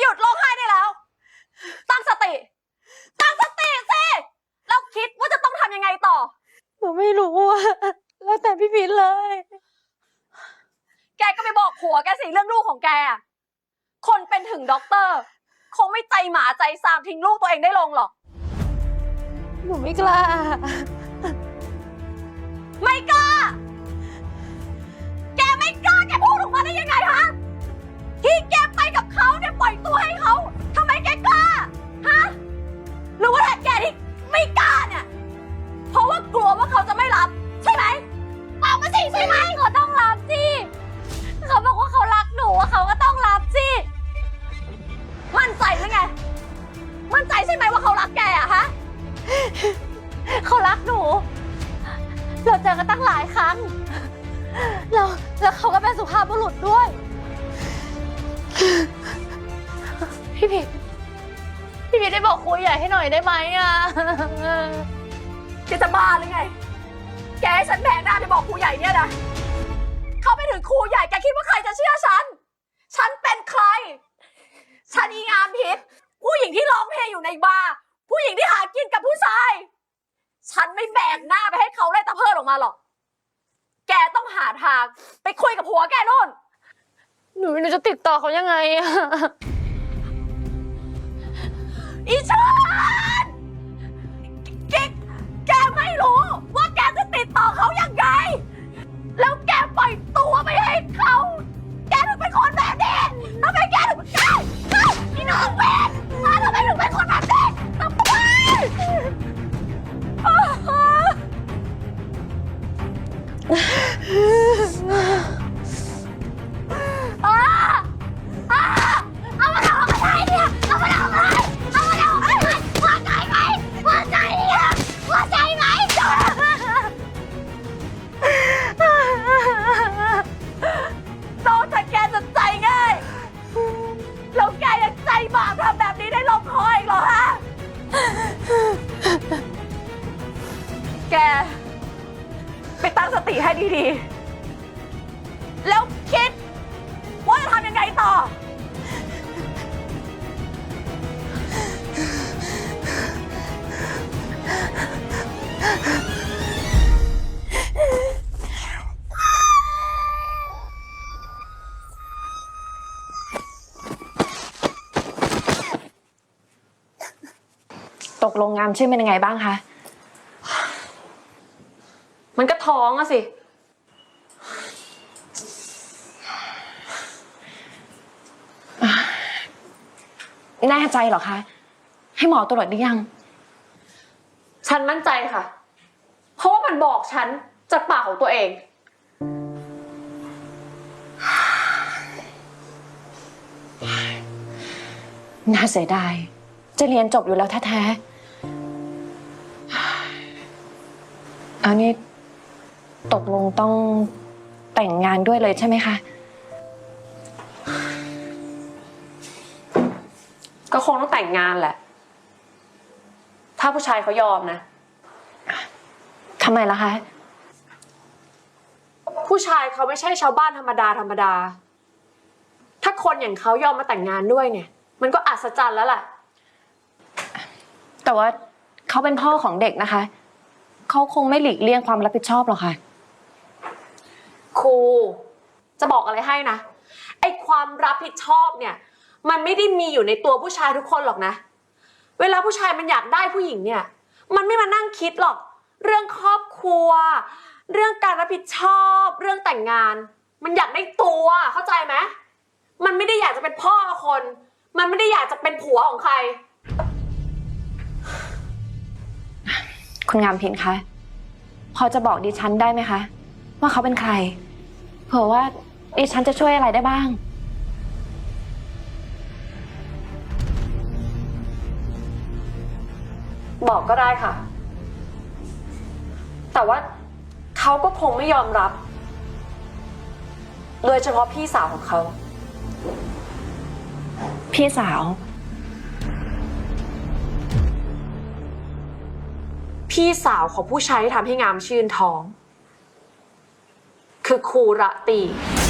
หยุดร้องไห้ได้แล้ว ตั้งสติ ตั้งสติสิแล้วคิดว่าจะต้องทำยังไงต่อ หนูไม่รู้อะแล้วแต่พี่พินเลย แกก็ไปบอกผัวแกสิเรื่องลูกของแกอะคนเป็นถึงด็อกเตอร์ คงไม่ใจหมาใจซามทิ้งลูกตัวเองได้ลงหรอก หนูไม่กล้า ไม่กล้า แกไม่กล้า แกพูดออกมาได้ยังไงฮะที่แก ว่าเขารักแกอะฮะ เขารักหนู เราเจอกันตั้งหลายครั้ง แล้วแล้วเขาก็เป็นสุภาพบุรุษด้วย พี่พินพี่พินได้บอกครูใหญ่ให้หน่อยได้ไหมอะแกจะบ้าหรือไง แกให้ฉันแบกหน้าไปบอกครูใหญ่เนี่ยนะ ในบาร์ผู้หญิงที่หากินกับผู้ชาย ฉันไม่แบกหน้าไปให้เขาไล่ตะเพิดออกมาหรอก แกต้องหาทางไปคุยกับผัวแกนู่น หนูไม่รู้จะติดต่อเขายังไงอะ อีชา ดี ๆ แล้วคิด ว่าจะทำยังไงต่อ ตกลงงามชื่อเป็นยังไงบ้างคะ มันก็ท้องอะสิ แน่ใจเหรอคะ ให้หมอตรวจหรือยัง ฉันมั่นใจค่ะ เพราะว่ามันบอกฉันจากปากของตัวเอง น่าเสียดาย จะเรียนจบอยู่แล้วแท้ๆเอานี่ตกลงต้องแต่งงานด้วยเลยใช่ไหมคะ คงต้องแต่งงานแหละ ถ้าผู้ชายเขายอมนะทำไมล่ะคะ ผู้ชายเขาไม่ใช่ชาวบ้านธรรมดาธรรมดา ถ้าคนอย่างเขายอมมาแต่งงานด้วยเนี่ย มันก็อัศจรรย์แล้วแหละแต่ว่าเขาเป็นพ่อของเด็กนะคะ เขาคงไม่หลีกเลี่ยงความรับผิดชอบหรอกค่ะ ครู จะบอกอะไรให้นะ ไอความรับผิดชอบเนี่ย มันไม่ได้มีอยู่ในตัวผู้ชายทุกคนหรอกนะ เวลาผู้ชายมันอยากได้ผู้หญิงเนี่ย มันไม่มานั่งคิดหรอก เรื่องครอบครัว เรื่องการรับผิดชอบ เรื่องแต่งงาน มันอยากได้ตัวเข้าใจไหมมันไม่ได้อยากจะเป็นพ่อคน มันไม่ได้อยากจะเป็นผัวของใคร คุณงามเพินคะ พอจะบอกดิฉันได้ไหมคะ ว่าเขาเป็นใคร เผื่อว่าดิฉันจะช่วยอะไรได้บ้าง บอกก็ได้ค่ะ แต่ว่าเขาก็คงไม่ยอมรับ โดยเฉพาะพี่สาวของเขา พี่สาว พี่สาวของผู้ชายที่ทำให้งามชื่นท้อง คือครูระตีค